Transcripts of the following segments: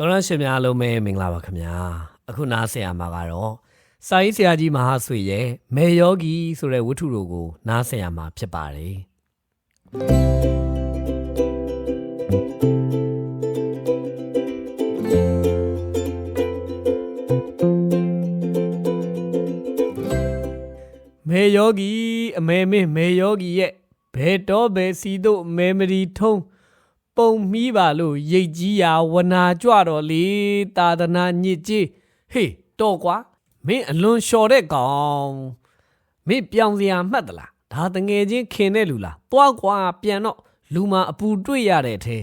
တော်ရရှင်များအားလုံးပဲမင်္ဂလာပါခင်ဗျာအခုနားဆင်ရမှာကတော့စာရေးဆရာကြီးမဟာဆွေရဲ့မေယောဂီဆိုတဲ့ဝတ္ထုတို့ကို နားဆင်ရမှာဖြစ်ပါတယ်မေယောဂီအမေမင်းမေယောဂီရဲ့ဘယ်တော့ဘယ်စီတို့မေမရီထုံး ပုံမီးပါလို့ရိတ်ကြီးရာဝနာကြွတော့လေတာသနာညစ်ကြီးဟေးတော့ကွာမင်းအလွန်လျှော်တဲ့ကောင်မင်းပြောင်စရာမှတ်သလားဒါတငယ်ချင်းခင်တဲ့လူလားသွားကွာပြန်တော့လူမအပူတွေ့ရတဲ့ထဲ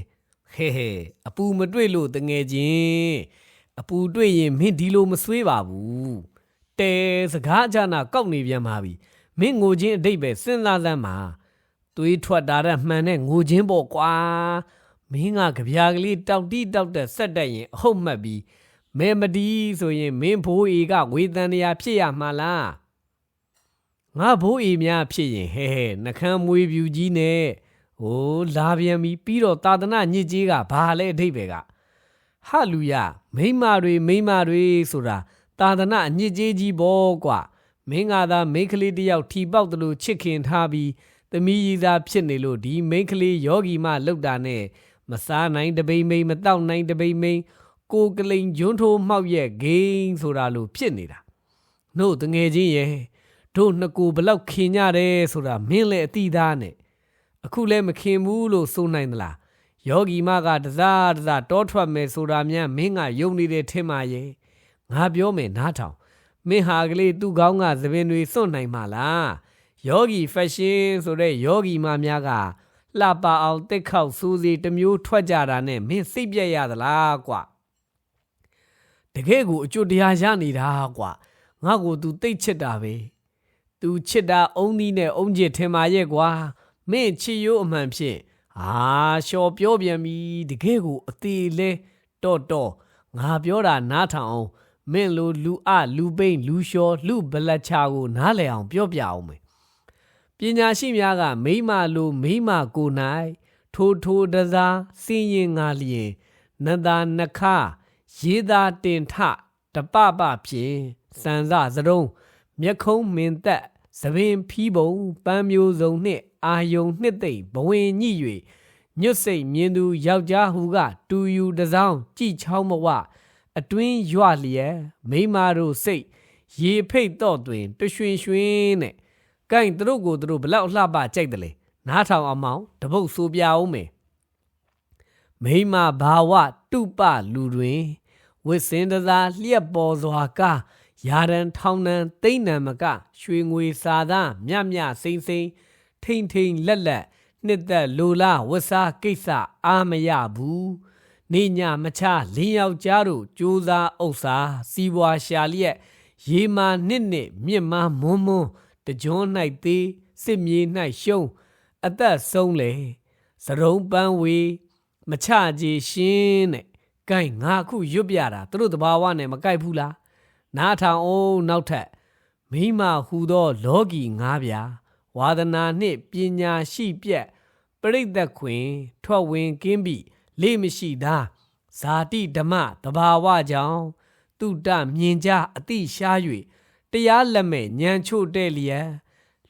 ဟဲဟဲအပူမတွေ့လို့တငယ်ချင်းအပူတွေ့ရင်မင်းဒီလိုမဆွေးပါဘူးတဲစကားအချနာကောက်နေပြန်ပါပြီမင်းငိုချင်းအတိတ်ပဲစဉ်းစားစမ်းပါသွေးထွက်တာတဲ့မှန်တဲ့ငိုချင်းပေါ့ကွာ မင်းကကြပြားကလေးတောက်တိတောက်တဲ့ဆက်တက်ရင်အဟုတ်မှတ်ပြီးမဲမဒီဆိုရင်မင်းဘိုးအေကဝေတန်တရားဖြစ်ရမှာလားငါဘိုးအေများဖြစ်ရင်ဟဲဟဲနှကမ်းမွေးပြူကြီးနဲ့ဟိုးလာပြန်ပြီးပြီးတော့သာသနာညစ်ကြီးကဘာလဲအဓိပ္ပာယ်ကဟာလူရမိမတွေမိမတွေဆိုတာသာသနာညစ်ကြီးကြီးပေါ့ကွာမင်းကသာမိန်းကလေးတစ်ယောက်ထီပေါက်တယ်လို့ချစ်ခင်ထားပြီးသမီးကြီးသားဖြစ်နေလို့ဒီမိန်းကလေးယောဂီမလောက်တာနဲ့ မစားနိုင်တပိမ့်မိန်မတောက်နိုင်တပိမ့်မိန်ကိုကလိန်ဂျွန်းထိုးမှောက်ရဲ့ဂိမ်းဆိုတာလို့ဖြစ်နေတာနှုတ်တငယ်ချင်းရဲ့တို့နှစ်ကိုဘလောက်ခင်ကြတယ်ဆိုတာမင်းလည်းအတိသားနဲ့အခုလည်းမခင်ဘူးလို့ဆိုနိုင်သလားယောဂီမကတစားတစားတောထွက်မယ်ဆိုတာများမင်းကယုံနေတဲ့ထင်ပါရဲ့ငါပြောမယ်နားထောင်မင်းဟာကလေးသူ့ကောင်းကသပင်တွေစွန့်နိုင်မှာလားယောဂီဖက်ရှင်ဆိုတဲ့ယောဂီမများက လှပအောင်တက်ခောက်စူးစီတစ်မျိုးထွက်ကြတာနဲ့မင်းစိတ်ပြက်ရသလားကွာတကယ်ကိုအကျွတ်တရားရနေတာကွာငါ့ကို तू တိတ်ချစ်တာပဲ तू ချစ်တာအုံးသီးနဲ့အုံးချစ်ထင်ပါရဲ့ကွာမင်းချစ်ရိုးအမှန်ဖြင့်အာလျှော်ပြောပြန်ပြီတကယ်ကိုအသေးလဲတော့တော့ငါပြောတာနားထောင်အောင်မင်းလိုလူအလူပိန်လူလျှော်လူဗလက်ချာကိုနားလည်အောင်ပြောပြအောင်မယ် ပညာရှိများကမိမလိုမိမကို၌ထိုထိုတစားစင်ရင်ငါလျင်နန္တာနခရေးသာတင်ထတပပဖြင့်စံစစရုံးမျက်ခုံးမင်သက်သပင်ဖီးပုံပန်းမျိုးစုံနှင့်အာယုံနှစ်သိမ့်ဘဝင်ညိ၍ညွတ်စိတ်မြင်သူယောက်ျားဟူက တူယူတစောင်းကြည်ချောင်းမဝအတွင်းရွလျက်မိမတို့စိတ်ရေဖိတ်တော့တွင်တရွှင်ရွှင်နဲ့။ ကိုင်သူတို့ကိုသူတို့ဘလောက်လှပကြိုက်တယ်လေ။နားထောင်အောင်မောင်တပုတ်ဆိုပြအောင်မယ်။မိမဘာဝတုပလူတွင်ဝစ်စင်တစားလျက်ပေါ်စွာကားယာရန်ထောင်းနံတိမ့်နံမက ရွှေငွေစာသားမြမြစိမ့်စိမ့်ထိမ့်ထိမ့်လက်လက်နှစ်သက်လိုလားဝတ်စားကိစ္စအားမရဘူး။နေညမချလင်းယောက်ျားတို့ကြိုးစားဥစ္စာစီးပွားရှာလျက်ရေမာနှစ်နှစ်မြင့်မားမွန်းမွန်း တကြွ၌သေးစစ်မြေ၌ရှုံးအသက်ဆုံးလေစရုံပန်းဝေမချကြရှင်းတဲ့ကဲငါအခုရွတ်ပြတာသူတို့တဘာဝနဲ့မကိုက်ဘူးလားနားထောင်အောင်နောက်ထပ်မိမဟူသောလောကီငါးပြာဝါဒနာနှင့်ပညာရှိပြက်ပရိသတ်ခွင် ထွက်ဝင်ကင်းပြီလေမရှိသားဇာတိဓမ္မတဘာဝကြောင့်တုတ္တမြင်ကြအတိရှား၍ တရားလက်မဲ့ညံချို့တဲ့လျက်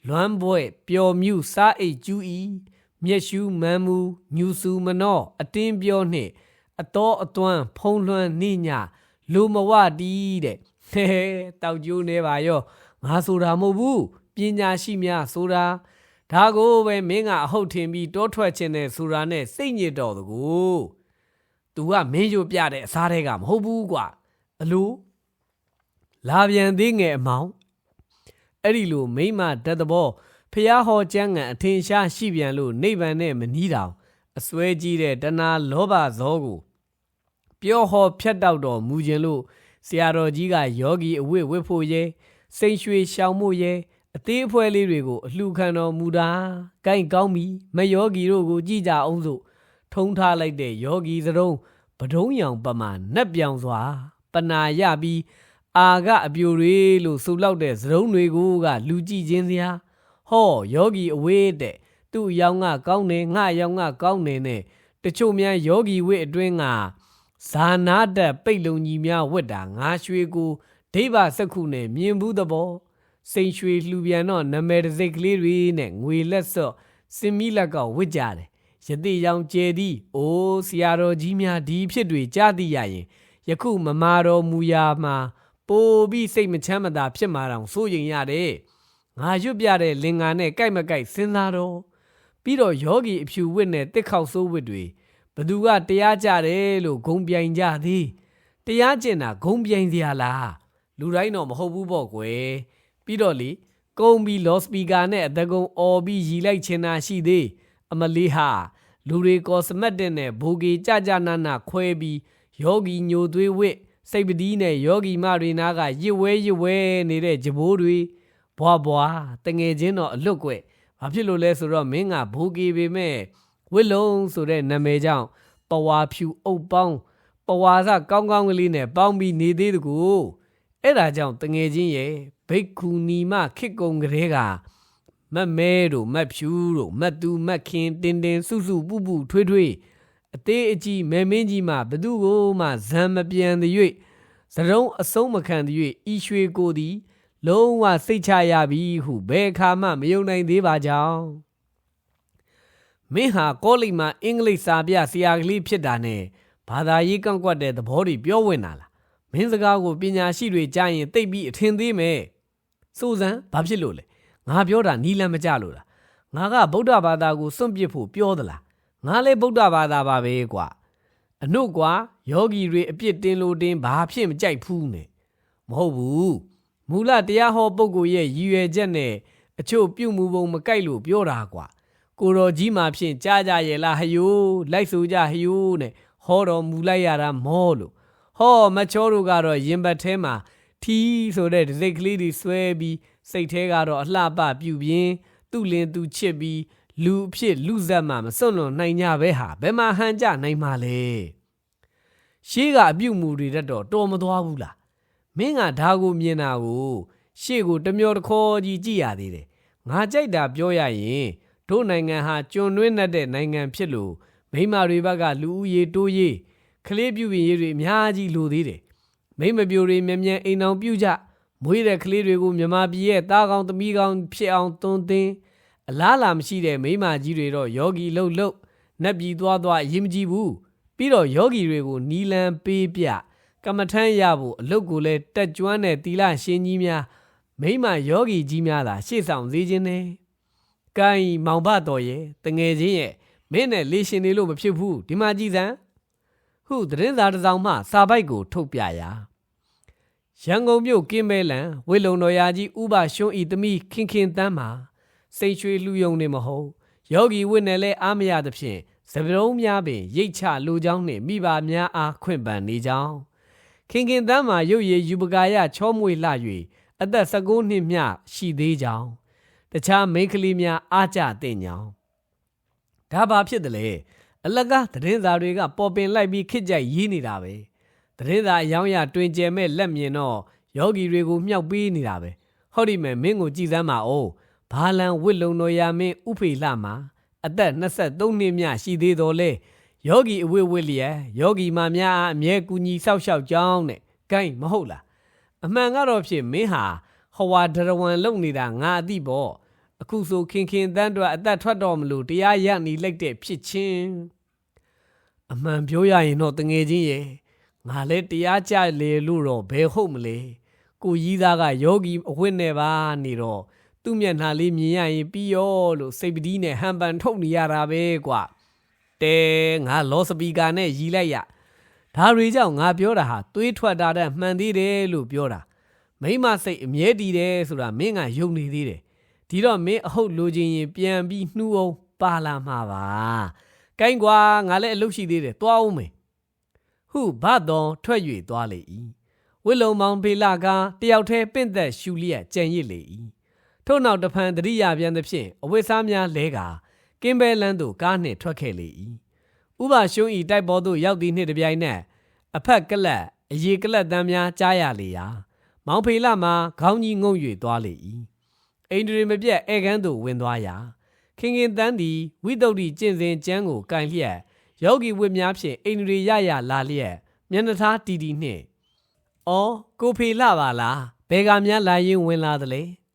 လွမ်းပွဲပျော်မြူစားအိတ်ကျူးဤမျက်ရှူးမန်းမူညူစုမနောအတင်းပြောနှင့်အတော်အသွမ်းဖုံးလွှမ်းနေညလူမဝတီးတဲ့ဟဲဟဲတောက်ကျိုးနေပါရောငါဆိုတာမဟုတ်ဘူးပညာရှိများဆိုတာဒါကိုပဲမင်းကအဟုတ်ထင်ပြီးတောထွက်ခြင်းနဲ့ဆိုတာနဲ့စိတ်ညစ်တော်တကူ तू ကမင်းရုပ်ပြတဲ့အစားတွေကမဟုတ်ဘူးကွာအလို လာပြန်သေးငယ်အမောင်အဲ့ဒီလိုမိမ့်မတတ်တဘောဖះဟောကျမ်းကန်အထင်ရှားရှိပြန်လို့နိဗ္ဗာန်နဲ့မနီးတောင်အစွဲကြီးတဲ့တဏှာလောဘဇောကိုပြောဟောဖြတ်တောက်တော်မူခြင်းလို့ဆရာတော်ကြီးကယောဂီအဝိဝိဖို့ရဲစိန်ရွှေရှောင်မှုရဲအသေးအဖွဲလေးတွေကိုအလှခံတော်မူတာကိုင်းကောင်းပြီမယောဂီတို့ကိုကြည်ကြအောင်စို့ထုံထားလိုက်တဲ့ယောဂီသရုံးပဒုံးရောင်ပမာနက်ပြောင်စွာ ပနာရပြီး အာကအပြိုတွေလို့ဆိုလောက်တဲ့သရုံးတွေကိုကလူကြည့်ခြင်းစရာဟောယောဂီအဝေးတဲ့သူ့အယောင်ကကောင်းတယ်ငါအယောင်ကကောင်းတယ်နဲ့တချို့များယောဂီဝိအတွင်းကဇာနာတက်ပိတ်လုံကြီးများဝတ်တာငါရွှေကိုဒိဗ္ဗစက္ခုနဲ့မြင်ဘူးသဘောစိန်ရွှေလှူပြန်တော့နမဲတစ်စိတ်ကလေးတွေနဲ့ငွေလက်စော့စင်မီလက်ကဝတ်ကြတယ်ယတိရောင်ကျဲသည်အိုးဆရာတော်ကြီးများဒီဖြစ်တွေကြားသိရရင်ယခုမမာတော်မူရာမှာ ပိုပြီးစိတ်မချမ်းမသာဖြစ်မှာတောင်စိုးရင်ရတယ်ငါရွတ်ပြတဲ့လင်္ကာနဲ့ကြိုက်မကြိုက်စဉ်းစားတော့ပြီးတော့ယောဂီအဖြူဝတ်နဲ့တစ်ခေါက်ဆိုးဝတ်တွေဘသူကတရားကြတယ်လို့ဂုံပြိုင်ကြသည်တရားကျင့်တာဂုံပြိုင်စရာလားလူတိုင်းတော့မဟုတ်ဘူးပေါ့ကွယ်ပြီးတော့လေကုံပြီးလော့စပီကာနဲ့အသက်ကုံအော်ပြီးရီလိုက်ချင်တာရှိသေးအမလေးဟာလူတွေကောစမတ်တဲ့နဲ့ဘူဂီကြကြနာနာခွဲပြီးယောဂီညိုသွေးဝစ် စိတ်ပတိနဲ့ယောဂီမတွေနာကရစ်ဝဲရစ်ဝဲနေတဲ့ဂျဘိုးတွေဘွားဘွားတငယ်ချင်းတော့အလွတ်ကွယ်ဘာဖြစ်လို့လဲဆိုတော့မင်းကဘူဂီပေမဲ့ဝစ်လုံးဆိုတဲ့နာမည်ကြောင့်ပဝါဖြူအုပ်ပေါင်းပဝါစကောင်းကောင်းကလေးနဲ့ပေါင်းပြီးနေသေးတကူအဲ့ဒါကြောင့်တငယ်ချင်းရဲ့ဘိက္ခုနီမခစ်ကုံကလေးကမတ်မဲတို့မတ်ဖြူတို့မတ်သူမတ်ခင်တင်တင်စုစုပူပူထွေးထွေး အသေးအကြီးမဲမင်းကြီးမှဘသူကိုမှဇံမပြန်သည်၍သရုံးအဆုံးမခံသည်၍ဤရွှေကိုသည် လုံးဝစိတ်ချရပြီဟုဘယ်အခါမှမယုံနိုင်သေးပါကြောင်းမင်းဟာကောလိပ်မှာအင်္ဂလိပ်စာပြဆရာကလေးဖြစ်တာနဲ့ဘာသာရေးကန့်ကွက်တဲ့သဘောတွေပြောဝင်လာလားမင်းစကားကိုပညာရှိတွေကြားရင်သိပ်ပြီးအထင်သေးမယ်စိုးစံဘာဖြစ်လို့လဲငါပြောတာနီးလန်းမကြလို့လားငါကဗုဒ္ဓဘာသာကိုစွန့်ပစ်ဖို့ပြောသလား ငါလည်းဗုဒ္ဓဘာသာပါပဲကွာအနှုတ်ကွာယောဂီတွေအပြစ်တင်လို့တင်ဘာဖြစ်မကြိုက်ဘူးနဲ့မဟုတ်ဘူးမူလတရားဟောပုဂ္ဂိုလ်ရဲ့ရည်ရွယ်ချက်နဲ့အချို့ပြုမှုပုံမကြိုက်လို့ပြောတာကွာကိုတော်ကြီးမှဖြင့်ကြားကြရဲ့လားဟယိုးလိုက်ဆိုကြဟယိုးနဲ့ဟောတော်မူလိုက်ရတာမောလို့ဟောမချောတို့ကတော့ရင်ဘတ်ထဲမှာထီးဆိုတဲ့ဒစိတ်ကလေးတွေဆွဲပြီးစိတ်ထဲကတော့အလှပပြုတ်ပြင်းသူ့လင်သူချစ်ပြီး လူအဖြစ်လူဇက်မှမစွန့်လွန်နိုင်ကြပဲဟာဘယ်မှာဟန်ကြနိုင်မှာလဲရှေးကအပြုတ်မှုတွေတက်တော့တော်မသွားဘူးလားမင်းကဒါကိုမြင်တာကိုရှေ့ကိုတမျောတခေါ်ကြီးကြည့်ရသေးတယ်ငါကြိုက်တာပြောရရင်တို့နိုင်ငံဟာကျွံနှွေးနှက်တဲ့နိုင်ငံဖြစ်လို့မိမတွေဘက်ကလူဦးရေတိုးရေးကလေးပြုပြင်ရေးတွေအများကြီးလိုသေးတယ်မိမပြိုတွေမြန်မြန်အိမ်အောင်ပြုကြမွေးတဲ့ကလေးတွေကိုမြမပြည်ရဲ့သားကောင်းသမီးကောင်းဖြစ်အောင်သွန်သင် အလားလာမရှိတဲ့မိမကြီးတွေတော့ယောဂီလှုပ်လှုပ်နတ်ပြည်သွားသွားအရင်မကြည့်ဘူးပြီးတော့ယောဂီတွေကိုနီလန်ပေးပြကမ္မထမ်းရဖို့အလုတ်ကိုလည်းတက်ကျွမ်းတဲ့တီလာရှင်ကြီးများမိမယောဂီကြီးများသာရှေ့ဆောင်စေခြင်းနဲ့ကိုင်းမောင်ဘတော်ရဲ့တငယ်ချင်းရဲ့မင်းနဲ့လေရှင်နေလို့မဖြစ်ဘူးဒီမှာကြည်စမ်းဟုသတင်းစာတစ်စောင်မှစာပိုက်ကို ထုတ်ပြရာရန်ကုန်မြို့ကင်းမဲလန်ဝေလုံတော်ရာကြီးဥပရှုံးဤသမီးခင်ခင်တန်းမှာ စိတ်ရွှေလူယုံနေမဟုတ်ယောဂီဝိနဲ့လဲအားမရသဖြင့်စပရုံးများပင်ရိတ်ချလူချောင်းနှင့်မိဘများအားခွင့်ပန်နေကြောင်းခင်ခင်တန်းမှာရုပ်ရည်ယူပကာယချောမွေလှ၍အသက်19နှစ်မျှရှိသေးကြောင်းတခြားမိန်းကလေးများအားကြတဲ့ကြောင်းဒါဘာဖြစ်တယ်လဲအလကားသတင်းစာတွေကပေါ်ပင်လိုက်ပြီးခစ်ကြိုက်ရေးနေတာပဲသတင်းစာအယောင်းရတွင်ကျဲမဲ့လက်မြင်တော့ယောဂီတွေကိုမြှောက်ပေးနေတာပဲဟောဒီမဲ့မင်းကိုကြည်စမ်းပါအောင် ဘာလန်ဝစ်လုံတော်ရာမင်းဥဖေလှမှာအသက်23နှစ်မြရှိသေးတော်လဲယောဂီအဝိဝိလျက်ယောဂီမာများအားအမြဲကူညီဆောက်ရှောက်ကြောင်းနဲ့ဂိုင်းမဟုတ်လားအမှန်ကတော့ဖြစ်မင်းဟာဟဝါဒရဝန်လုံနေတာငါအသိပေါ့အခုဆိုခင်ခင်တန်းတော့အသက်ထွက်တော်မလို့တရားရနေလိုက်တဲ့ဖြစ်ချင်းအမှန်ပြောရရင်တော့တငယ်ချင်းရဲ့ငါလဲတရားကြလေလို့တော့ဘယ်ဟုတ်မလဲကိုကြီးသားကယောဂီအဝတ်နဲ့ပါနေတော့ သူ့မျက်နှာလေးမြင်ရရင်ပြီးရောလို့စိတ်ပတိနဲ့ဟန်ပန်ထုတ်နေရတာပဲကွာတဲငါလောစပီကာနဲ့ရီလိုက်ရဒါတွေကြောင့်ငါပြောတာဟာသွေးထွက်တာတဲ့မှန်သေးတယ်လို့ပြောတာမိမစိတ်အမြဲတည်တယ်ဆိုတာမင်းကယုံနေသေးတယ်ဒီတော့မင်းအဟုတ်လိုချင်ရင်ပြန်ပြီးနှူးအောင်ပါလာမှာပါကိုင်းကွာငါလည်းအလုပ်ရှိသေးတယ်သွားအောင်မယ်ဟုဘတော်ထွက်၍သွားလေ၏ဝိလုံမောင်ဖေလာကတယောက်တည်းပင့်သက်ရှူလျက်ကြံရစ်လေ၏ ထို့နောက်တဖန်တတိယပြန်သဖြင့်အဝိစားများလဲကာကင်းဘဲလန်းသို့ကားနှင့်ထွက်ခဲ့လေ၏ဥပရှုံးဤတိုက်ပေါ်သို့ရောက်သည့်နှင့်တပြိုင်နက်အဖက်ကလပ်အရေကလပ်တန်းများကြားရလေရာမောင်ဖေလာမှာခေါင်းကြီးငုံ၍သွားလေ၏အိန္ဒြေမပြတ်ဧကန်းသို့ဝင်သွားရာခင်ခင်တန်းသည်ဝိတုဒ္ဓိကျင့်စဉ်ကျမ်းကိုကင်လျက်ယောဂီဝိများဖြင့်အိန္ဒြေရရလာလျက်မျက်နှာသားတီတီနှင့်။အော်ကိုဖေလာပါလားဘယ်ကများလာရင်ဝင်လာသလဲ။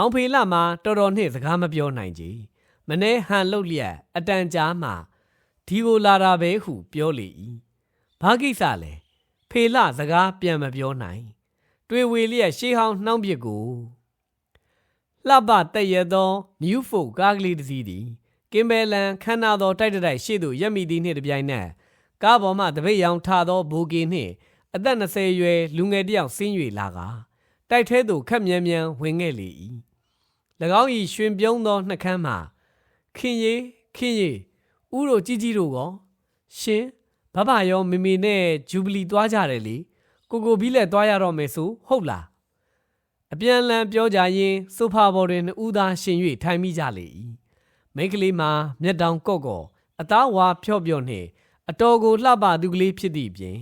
မောင်ဖေလာမှာတော်တော်နှင့်စကားမပြောနိုင်ကြ။မနေ့ဟန်လုတ်လျက်အတန်ကြားမှဒီကိုလာတာပဲဟုပြောလေ၏။ဘာကိစ္စလဲဖေလာစကားပြန်မပြောနိုင်။တွေ့ဝေလျက်ရှေးဟောင်းနှောင်းပြစ်ကိုလှပတက်ရသောမြူဖို့ကားကလေးတစ်စီးသည်ကင်ဘယ်လန်ခန္ဓာတော်တိုက်တိုက်တိုက်ရှေ့သို့ရက်မိသည်နှင့်တပြိုင်နက်ကားပေါ်မှတပိတ်ရောင်ထသောဘိုကင်နှင့်အသက်20အရွယ်လူငယ်တစ်ယောက်ဆင်း၍လာကတိုက်ထဲသို့ခက်မြန်မြန်ဝင်ခဲ့လေ၏၎ င်း၏ရွှင်ပြုံးသောနှကမ်းမှခင်ရီခင်ရီဥတို့ကြီးကြီးတို့ကောရှင်ဘဘရောမေမေနဲ့ဂျူဘလီသွားကြတယ်လေကိုကိုဘီလက်သွားရတော့မယ်ဆိုဟုတ်လားအပြန်လန်ပြောကြရင်ဆိုဖာပေါ်တွင်နှစ်ဦးသားရှင်၍ထိုင်မိကြလေ၏မိန်းကလေးမှာမျက်တောင်ကော့ကော့အသားဝါဖြော့ဖြော့နှင့်အတော်ကိုလှပသူကလေးဖြစ်သည့်ပြင်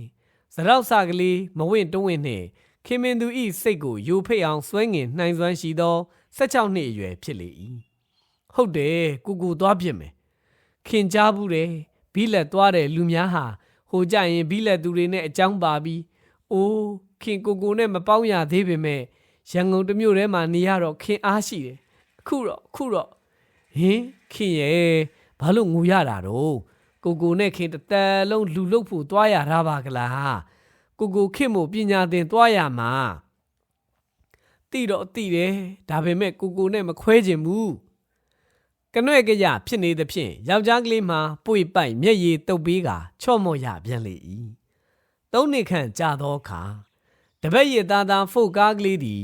စရောက်စာကလေးမဝင့်တွဝင့်နှင့်ခင်မင်သူဤစိတ်ကိုယိုဖိတ်အောင်ဆွဲငင်နှိုင်စွမ်းရှိသော 16နှစ်အရွယ်ဖြစ်လေ၏ဟုတ်တယ်ကိုကိုသွားပြစ်မယ်ခင်ကြားဘူးတယ်ဘီလက်သွားတယ်လူများဟာဟိုကြရင်ဘီလက်သူတွေနဲ့အကြောင်းပါပြီးအိုးခင်ကိုကိုနဲ့မပေါင်းရသေးပေမဲ့ရန်ကုန်တစ်မြို့ထဲမှာနေရတော့ခင်အားရှိတယ်အခုတော့အခုတော့ဟင်ခင်ရဲ့ဘာလို့ငူရတာတော့ကိုကိုနဲ့ခင်တစ်သက်လုံးလူလုတ်ဖို့သွားရတာပါကလားကိုကိုခင်မို့ပညာသင်သွားရမှာ တိတော့တိတယ်ဒါပေမဲ့ကိုကိုနဲ့မခွဲချင်ဘူးကနွဲ့ကြရဖြစ်နေသဖြင့်ယောက်ျားကလေးမှာပွေပိုက်မျက်ရည်တုပ်ပေးကချော့မော့ရပြန်လေ၏သုံးနှစ်ခန့်ကြာသောအခါတပည့်ရသားသားဖို့ကားကလေးသည်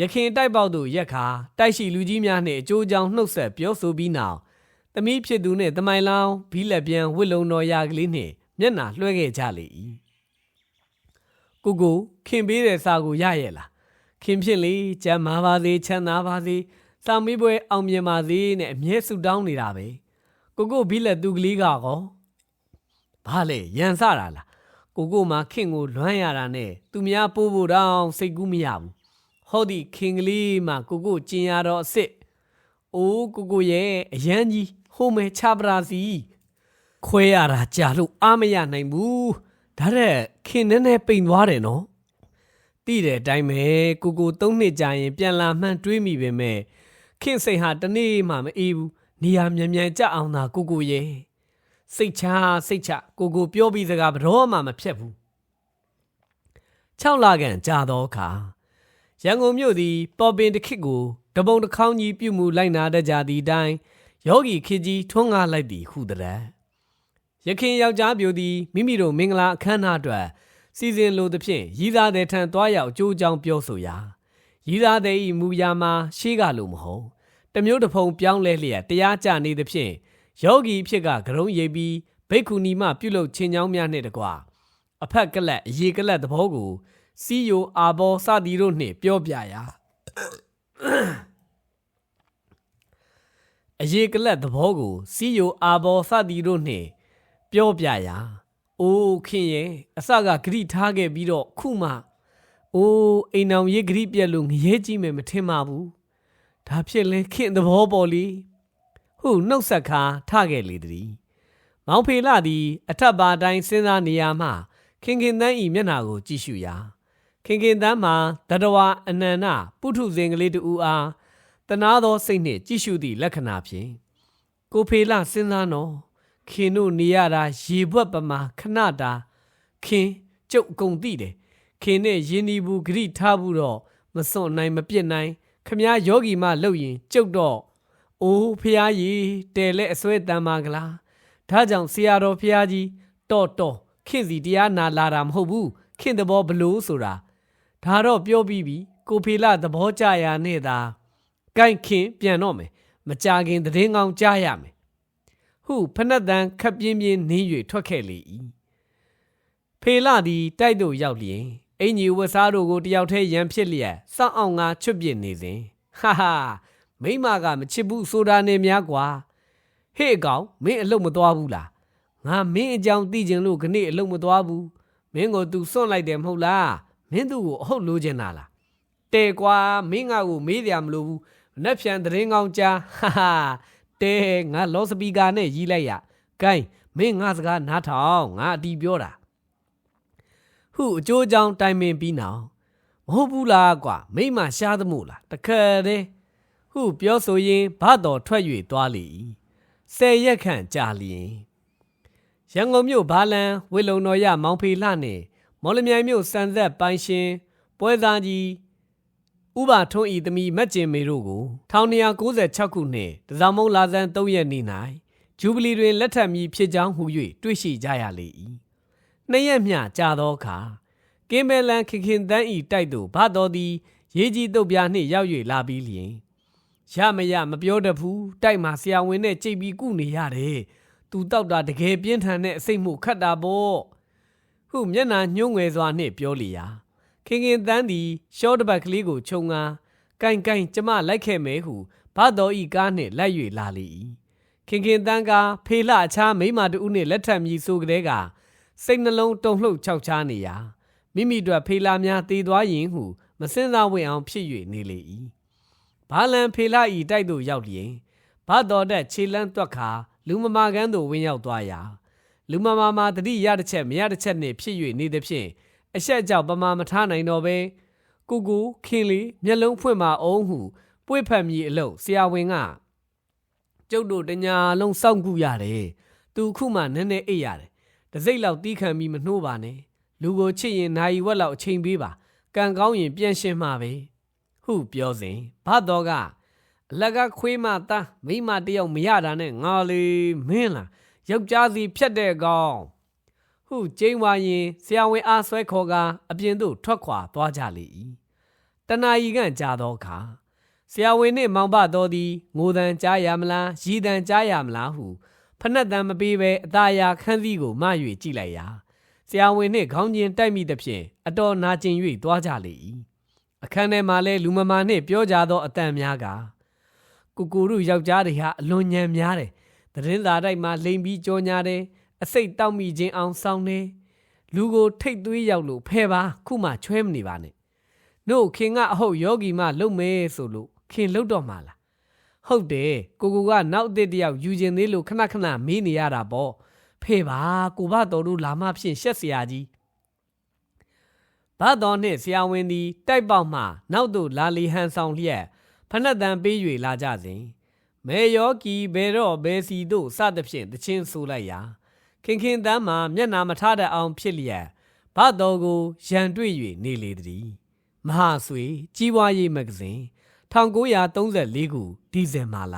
ရခင်တိုက်ပေါက်သို့ရက်ခါတိုက်ရှိလူကြီးများနှင့်အကျိုးကြောင့်နှုတ်ဆက်ပြောဆိုပြီးနောက်သမီးဖြစ်သူနှင့်တမိုင်လောင်ဘီလက်ပြန်ဝစ်လုံတော်ရာကလေးနှင့်မျက်နှာလွှဲခဲ့ကြလေ၏ကိုကိုခင်ပေးတဲ့စာကိုရရဲ့လား ခင်ဖြစ်လေကျမ်းမာပါစေချမ်းသာပါစေစာမေးပွဲအောင်မြင်ပါစေနဲ့အမြဲဆုတောင်းနေတာပဲကိုကိုဘီလက်သူကလေးကကောဘာလဲရန်စတာလားကိုကိုမှခင်ကိုလွမ်းရတာနဲ့သူများပိုးဖို့တောင်စိတ်ကူးမရဘူးဟောဒီခင်ကလေးမှကိုကိုကျင်ရတော့အစ်စ်အိုးကိုကိုရဲ့အရန်ကြီးဟိုမဲချပရာစီခွဲရတာကြာလို့အားမရနိုင်ဘူးဒါတဲ့ခင်နဲ့နဲ့ပိန်သွားတယ်နော် တိတဲ့အတိုင်းပဲကိုကိုသုံးနှစ်ကြာရင်ပြန်လာမှန်းတွေးမိပေမဲ့ခင်စိတ်ဟာတနေ့မှမအေးဘူးနေရာမြန်မြန်ကြအောင်သာကိုကိုရဲ့စိတ်ချစိတ်ချကိုကိုပြောပြီးစကားဘရောမှမဖြတ်ဘူး6လခန့်ကြာသောအခါရန်ကုန်မြို့သည်ပေါ်ပင်တစ်ခစ်ကိုတပုံတစ်ခေါင်းကြီးပြုမှုလိုက်နာတတ်ကြသည့်အတိုင်းယောဂီခေကြီးထွန်းကားလိုက်သည်ဟုတည်းရခင်ယောက်ျားပြိုသည်မိမိတို့မင်္ဂလာအခမ်းအနားအတွက် စီစဉ်လိုသဖြင့်ရီးသားတဲ့ထံသွားရောက်အကျိုးကြောင့်ပြောဆိုရာရီးသားတဲ့ဤမူရာမှာရှေးကလိုမဟုတ်တမျိုးတစ်ဖုံပြောင်းလဲလျက်တရားကြနေသဖြင့်ယောဂီဖြစ်ကဂရုံးရိပ်ပြီးဘိက္ခုနီမပြုလုပ်ခြင်းကြောင်းများနှင့်တကွအဖက်ကလတ်အရေကလတ်သဘောကိုစီယိုအာဘောစသည်တို့နှင့်ပြောပြရာအရေကလတ်သဘောကိုစီယိုအာဘောစသည်တို့နှင့်ပြောပြရာ အိုးခင်ရဲ့အစကဂရိထားခဲ့ပြီးတော့ခုမှအိုးအိမ်အောင်ရေးဂရိပြက်လို့ငရဲကြီးမယ်မထင်ပါဘူးဒါဖြစ်လဲခင်သဘောပေါ်လီဟုနှုတ်ဆက်ခါထခဲ့လေသည်မောင်ဖေလာသည်အထက်ပါတိုင်းစဉ်းစားနေရမှခင်ခင်တန်းဤမျက်နှာကိုကြည့်ရှုရာခင်ခင်တန်းမှာတတဝအနန္နပုထုဇဉ်ကလေးတူအားတနာသောစိတ်နှင့်ကြည့်ရှုသည့်လက္ခဏာဖြင့်ကိုဖေလာစဉ်းစားနော် ခင်တို့နေရတာရေဘွက်ပမာခဏတာခင်ကျုပ်အကုန်သိတယ်ခင်နဲ့ယင်းဒီဘူးဂရိထားဘူးတော့မစွန့်နိုင်မပြစ်နိုင်ခမည်းယောဂီမလှုပ်ရင်ကျုပ်တော့အိုးဖះကြီးတဲလက်အစွဲတန်ပါကလားဒါကြောင့်ဆရာတော်ဖះကြီးတော့တော့ခင်စီတရားနာလာတာမဟုတ်ဘူးခင်သဘောဘလို့ဆိုတာဒါတော့ပြောပြီးပြီကိုဖေလာသဘောကြရာနဲ့သာကိုင့်ခင်ပြန်တော့မယ်မကြခင်သတင်းကောင်းကြားရမယ် ဟုဖနက်တန်ခပ်ပြင်းပြင်းနင်း၍ထွက်ခဲ့လေ၏ဖေလာသည်တိုက်သို့ရောက်လျင်အင်ကြီးဝတ်စားတို့ကိုတယောက်တည်းရန်ဖြစ်လျက်စောင့်အောင်ငါချွတ်ပြစ်နေစဉ်ဟာဟာမိမကမချစ်ဘူးဆိုတာနဲ့များကွာဟေ့အကောင်မင်းအလုပ်မသွားဘူးလားငါမင်းအကြောင်းသိချင်လို့ခနေ့အလုပ်မသွားဘူးမင်းကို तू စွန့်လိုက်တယ်မဟုတ်လားမင်းသူ့ကိုအဟုတ်လိုချင်တာလားတဲကွာမင်းငါ့ကိုမေးတယ်မလို့ဘူးနက်ဖြန်သတင်းကောင်းကြားဟာဟာ တဲငါလောစပီကာနဲ့ရီးလိုက်ရဂိုင်းမင်းငါစကားနားထောင်ငါအတီးပြောတာဟုအကျိုးအကြောင်းတိုင်ပင်ပြီးနောက်မဟုတ်ဘူးလားကွာမိမရှားသမို့လားတခါတည်းဟုပြောဆိုရင်းဘတော်ထွက်၍သွားလေ၏ဆယ်ရက်ခန့်ကြာလျင်ရန်ကုန်မြို့ဘာလန်ဝေလုံတော်ရမောင်ဖေလှနှင့်မော်လမြိုင်မြို့စံသက်ပိုင်ရှင်ပွဲသားကြီး ဥပါထွန်းဤသမီးမက်ကျင်မေတို့ကို1996ခုနှစ်တစောင်းမုံလာဇန်3ရက်နေ့၌ဂျူဘလီတွင်လက်ထပ်မည်ဖြစ်ကြောင်းဟူ၍တွေ့ရှိကြရလေ၏နှစ်ရက်မျှကြာသောအခါကင်းမဲလန်ခင်ခင်တန်းဤတိုက်သို့ဘတော်သည်ရေးကြီးတုတ်ပြားနှင့်ရောက်၍လာပြီးလျင်ရမရမပြောတတ်ဘူးတိုက်မှာဆရာဝန်နဲ့ကြိတ်ပြီးကုနေရတယ်သူတောက်တာတကယ်ပြင်းထန်တဲ့အစိတ်မှုခတ်တာပေါ့ဟုမျက်နာညှိုးငယ်စွာနှင့်ပြောလျာ ခင်ခင်တန်းသည်ရှော့တပတ်ကလေးကိုခြုံငါကင်ကင်ကျမလိုက်ခဲ့မဲဟုဘာတော်ဤကားနှင့်လိုက်၍လာလေ၏ခင်ခင်တန်းကဖေလအခြားမိန်းမတူနှင့်လက်ထပ်မြည်ဆိုကလေးကစိတ်နှလုံးတုန်လှုပ်ခြောက်ခြားနေရာမိမိတို့ဖေလာများတည်သွားရင်ဟုမစင်စားဝင်အောင်ဖြစ်၍နေလေ၏ဘာလန်ဖေလာဤတိုက်သို့ရောက်လျင်ဘာတော်တဲ့ခြေလန်းတွက်ခါလူမမာကန်းသို့ဝင်ရောက်သွားရာလူမမာမာတတိရတစ်ချက်မရတစ်ချက်နှင့်ဖြစ်၍နေသည်ဖြင့် အဆက်အကြောက်ပမာမထားနိုင်တော့ပဲကိုကိုခင်လေးမျက်လုံးဖွင့်ပါအောင်ဟုပွေ့ဖက်မြည်အလို့ဆရာဝန်ကကျုပ်တို့တညာလုံးစောင့်ကူရတယ်။သူခုမှနည်းနည်းအိပ်ရတယ်။တစ်စိတ်လောက်တီးခံပြီးမနှိုးပါနဲ့။လူကိုချစ်ရင်နိုင်ဝက်လောက်အချိန်ပေးပါ။ကံကောင်းရင်ပြန်ရှင်းမှာပဲ။ဟုပြောစဉ်ဘာတော်ကအလကခွေးမသားမိမတယောက်မရတာနဲ့ငါလေမင်းလားယောက်ျားစီဖြတ်တဲ့ကောင်။ ဟုကျင်းဝါရင်ဆရာဝန်အားဆွဲခေါ်ကအပြင်သို့ထွက်ခွာသွားကြလေ၏။တနာရီကကြာသောအခါဆရာဝန်နှင့်မောင်ဘတော်သည်ငိုတန်ကြားရမလားရည်တန်ကြားရမလားဟုဖနက်တန်မပေးဘဲအသာယာခန်းစည်းကိုမ၍ကြည့်လိုက်ရာဆရာဝန်နှင့်ခေါင်းချင်းတိုက်မိသဖြင့်အတော်နာကျင်၍သွားကြလေ၏အခန်းထဲမှလည်းလူမမာနှင့်ပြောကြသောအတန်များကကိုကိုတို့ယောက်ျားတွေဟာအလွန်ညံများတယ်သတင်းစာတိုက်မှာလိမ်ပြီးကြောညာတယ် အစိတ်တောက်မိခြင်းအောင်ဆောင်းနေလူကိုထိတ်သွေးရောက်လို့ဖဲပါခုမှချွဲမနေပါနဲ့နို့ခင်ကအဟုတ်ယောဂီမလုံမဲဆိုလို့ခင်လုံတော့မှာလားဟုတ်တယ်ကိုကိုကနောက်အစ်တယောက်ယူကျင်သေးလို့ခဏခဏမေးနေရတာပေါ့ဖေပါကိုဘတော်တို့လာမဖြစ်ရှက်စရာကြီးဘတော်နှင့်ဆရာဝန်သည်တိုက်ပေါက်မှနောက်သို့လာလီဟန်ဆောင်လျက်ဖဏတ်တန်ပေး၍လာကြစဉ်မေယောကီဘယ်တော့ဘယ်စီတို့စသဖြင့်တချင်းဆိုလိုက်ရာ ခင်ခင်တန်းမှာမျက်နာမထားတတ်အောင်ဖြစ်လျက်ဘာတော်ကိုရန်တွေ့၍နေလေသည်မဟာဆွေ ကြီးပွားရေးမဂ္ဂဇင်း1934ခုဒီဇင်ဘာလ